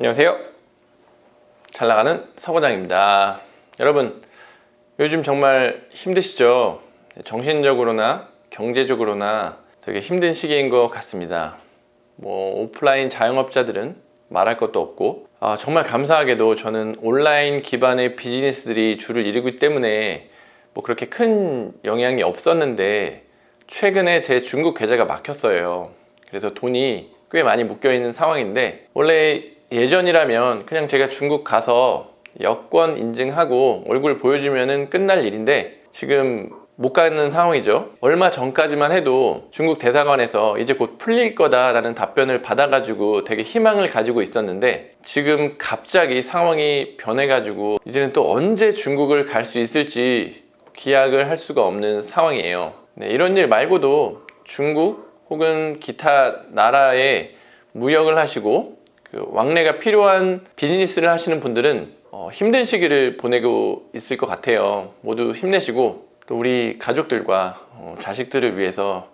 안녕하세요. 잘 나가는 서과장입니다. 여러분, 요즘 정말 힘드시죠? 정신적으로나 경제적으로나 되게 힘든 시기인 것 같습니다. 뭐, 오프라인 자영업자들은 말할 것도 없고, 아, 정말 감사하게도 저는 온라인 기반의 비즈니스들이 줄을 이루기 때문에 뭐 그렇게 큰 영향이 없었는데, 최근에 제 중국 계좌가 막혔어요. 그래서 돈이 꽤 많이 묶여 있는 상황인데 원래 예전이라면 그냥 제가 중국 가서 여권 인증하고 얼굴 보여주면 끝날 일인데 지금 못 가는 상황이죠. 얼마 전까지만 해도 중국 대사관에서 이제 곧 풀릴 거다라는 답변을 받아가지고 되게 희망을 가지고 있었는데 지금 갑자기 상황이 변해가지고 이제는 또 언제 중국을 갈 수 있을지 기약을 할 수가 없는 상황이에요. 네, 이런 일 말고도 중국 혹은 기타 나라에 무역을 하시고 그 왕래가 필요한 비즈니스를 하시는 분들은 어, 힘든 시기를 보내고 있을 것 같아요. 모두 힘내시고 또 우리 가족들과 어, 자식들을 위해서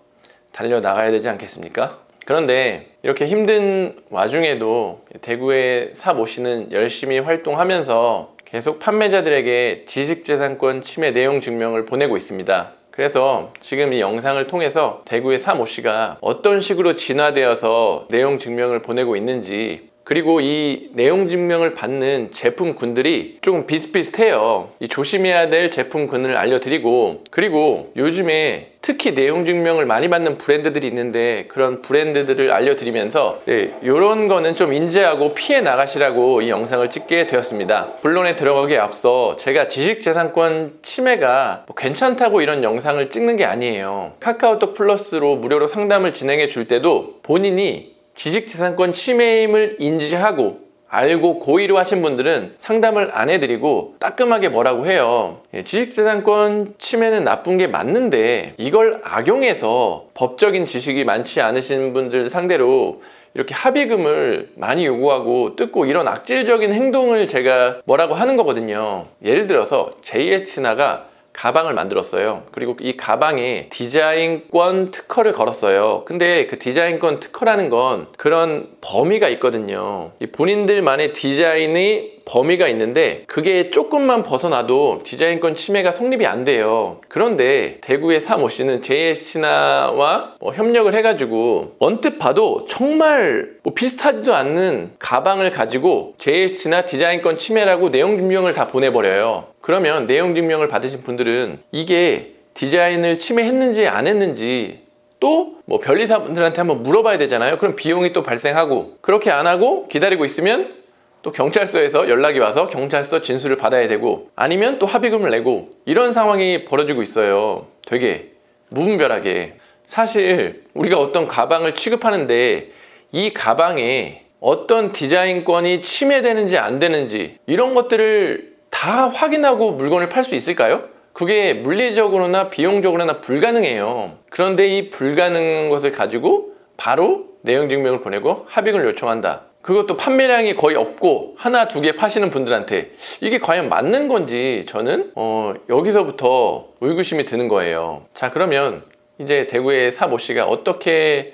달려 나가야 되지 않겠습니까? 그런데 이렇게 힘든 와중에도 대구의 사모 씨는 열심히 활동하면서 계속 판매자들에게 지식재산권 침해 내용 증명을 보내고 있습니다. 그래서 지금 이 영상을 통해서 대구의 사모 씨가 어떤 식으로 진화되어서 내용 증명을 보내고 있는지 그리고 이 내용 증명을 받는 제품군들이 조금 비슷비슷해요. 이 조심해야 될 제품군을 알려드리고 그리고 요즘에 특히 내용 증명을 많이 받는 브랜드들이 있는데 그런 브랜드들을 알려드리면서 네, 이런 거는 좀 인지하고 피해 나가시라고 이 영상을 찍게 되었습니다. 본론에 들어가기에 앞서 제가 지식재산권 침해가 뭐 괜찮다고 이런 영상을 찍는 게 아니에요. 카카오톡 플러스로 무료로 상담을 진행해 줄 때도 본인이 지식재산권 침해임을 인지하고 알고 고의로 하신 분들은 상담을 안 해드리고 따끔하게 뭐라고 해요. 예, 지식재산권 침해는 나쁜 게 맞는데 이걸 악용해서 법적인 지식이 많지 않으신 분들 상대로 이렇게 합의금을 많이 요구하고 뜯고 이런 악질적인 행동을 제가 뭐라고 하는 거거든요. 예를 들어서 JS나가 가방을 만들었어요. 그리고 이 가방에 디자인권 특허를 걸었어요. 근데 그 디자인권 특허라는 건 그런 범위가 있거든요. 이 본인들만의 디자인의 범위가 있는데 그게 조금만 벗어나도 디자인권 침해가 성립이 안 돼요. 그런데 대구의 사모 씨는 JS나와 뭐 협력을 해가지고 언뜻 봐도 정말 뭐 비슷하지도 않는 가방을 가지고 JS나 디자인권 침해라고 내용 증명을 다 보내버려요. 그러면 내용 증명을 받으신 분들은 이게 디자인을 침해했는지 안 했는지 또 뭐 변리사분들한테 한번 물어봐야 되잖아요. 그럼 비용이 또 발생하고 그렇게 안 하고 기다리고 있으면 또 경찰서에서 연락이 와서 경찰서 진술을 받아야 되고 아니면 또 합의금을 내고 이런 상황이 벌어지고 있어요. 되게 무분별하게 사실 우리가 어떤 가방을 취급하는데 이 가방에 어떤 디자인권이 침해되는지 안 되는지 이런 것들을 다 확인하고 물건을 팔 수 있을까요? 그게 물리적으로나 비용적으로나 불가능해요. 그런데 이 불가능한 것을 가지고 바로 내용 증명을 보내고 합의금을 요청한다. 그것도 판매량이 거의 없고 하나 두 개 파시는 분들한테 이게 과연 맞는 건지 저는 어, 여기서부터 의구심이 드는 거예요. 자 그러면 이제 대구의 사모 씨가 어떻게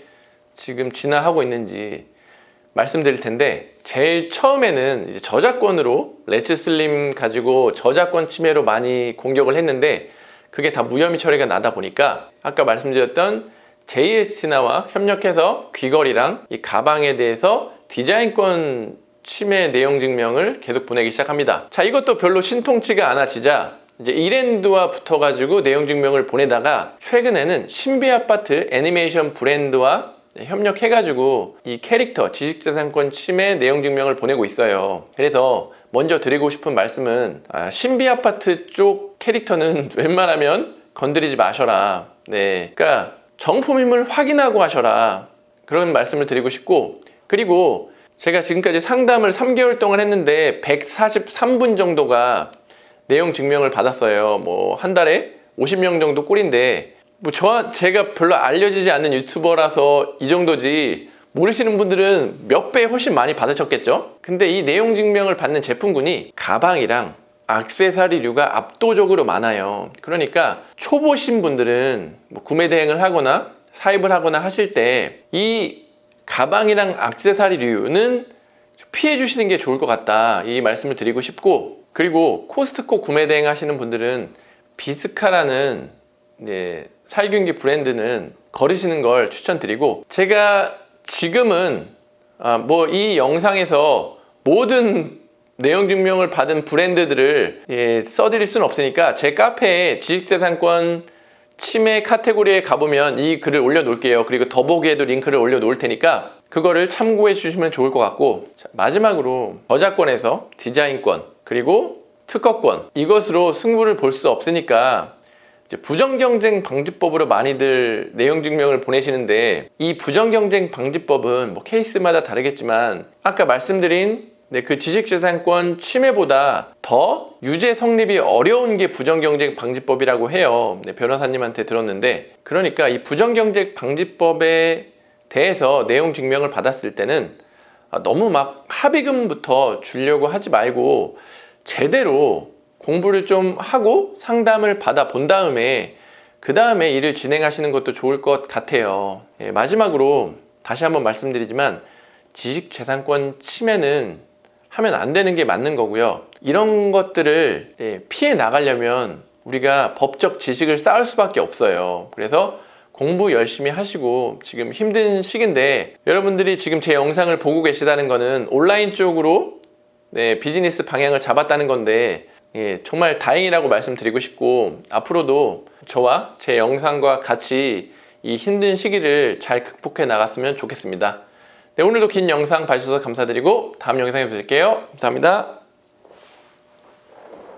지금 진화하고 있는지 말씀드릴 텐데 제일 처음에는 이제 저작권으로 레츠 슬림 가지고 저작권 침해로 많이 공격을 했는데 그게 다 무혐의 처리가 나다 보니까 아까 말씀드렸던 JS나와 협력해서 귀걸이랑 이 가방에 대해서 디자인권 침해 내용 증명을 계속 보내기 시작합니다. 자, 이것도 별로 신통치가 않아지자 이제 이랜드와 붙어가지고 내용 증명을 보내다가 최근에는 신비 아파트 애니메이션 브랜드와 협력해가지고 이 캐릭터 지식재산권 침해 내용 증명을 보내고 있어요. 그래서 먼저 드리고 싶은 말씀은 아, 신비 아파트 쪽 캐릭터는 웬만하면 건드리지 마셔라. 네, 그러니까 정품임을 확인하고 하셔라. 그런 말씀을 드리고 싶고 그리고 제가 지금까지 상담을 3개월 동안 했는데 143분 정도가 내용 증명을 받았어요. 뭐 한 달에 50명 정도 꼴인데 뭐 저 제가 별로 알려지지 않는 유튜버라서 이 정도지 모르시는 분들은 몇 배 훨씬 많이 받으셨겠죠? 근데 이 내용 증명을 받는 제품군이 가방이랑 악세사리류가 압도적으로 많아요. 그러니까 초보신 분들은 뭐 구매 대행을 하거나 사입을 하거나 하실 때 이 가방이랑 악세사리류는 피해 주시는 게 좋을 것 같다. 이 말씀을 드리고 싶고, 그리고 코스트코 구매 대행 하시는 분들은 비스카라는 이제 살균기 브랜드는 거르시는 걸 추천드리고, 제가 지금은 아, 뭐 이 영상에서 모든 내용 증명을 받은 브랜드들을 예, 써드릴 수는 없으니까 제 카페에 지식재산권 치매 카테고리에 가보면 이 글을 올려놓을게요. 그리고 더보기에도 링크를 올려놓을 테니까 그거를 참고해 주시면 좋을 것 같고 자, 마지막으로 저작권에서 디자인권 그리고 특허권 이것으로 승부를 볼 수 없으니까 부정경쟁 방지법으로 많이들 내용 증명을 보내시는데 이 부정경쟁 방지법은 뭐 케이스마다 다르겠지만 아까 말씀드린 네, 그 지식재산권 침해보다 더 유죄 성립이 어려운 게 부정경쟁 방지법이라고 해요. 네, 변호사님한테 들었는데 그러니까 이 부정경쟁 방지법에 대해서 내용 증명을 받았을 때는 아, 너무 막 합의금부터 주려고 하지 말고 제대로 공부를 좀 하고 상담을 받아 본 다음에 그 다음에 일을 진행하시는 것도 좋을 것 같아요. 예, 마지막으로 다시 한번 말씀드리지만 지식재산권 침해는 하면 안 되는 게 맞는 거고요. 이런 것들을 예, 피해 나가려면 우리가 법적 지식을 쌓을 수밖에 없어요. 그래서 공부 열심히 하시고 지금 힘든 시기인데 여러분들이 지금 제 영상을 보고 계시다는 거는 온라인 쪽으로 네, 비즈니스 방향을 잡았다는 건데 예, 정말 다행이라고 말씀드리고 싶고 앞으로도 저와 제 영상과 같이 이 힘든 시기를 잘 극복해 나갔으면 좋겠습니다. 네, 오늘도 긴 영상 봐주셔서 감사드리고 다음 영상에 뵐게요. 감사합니다.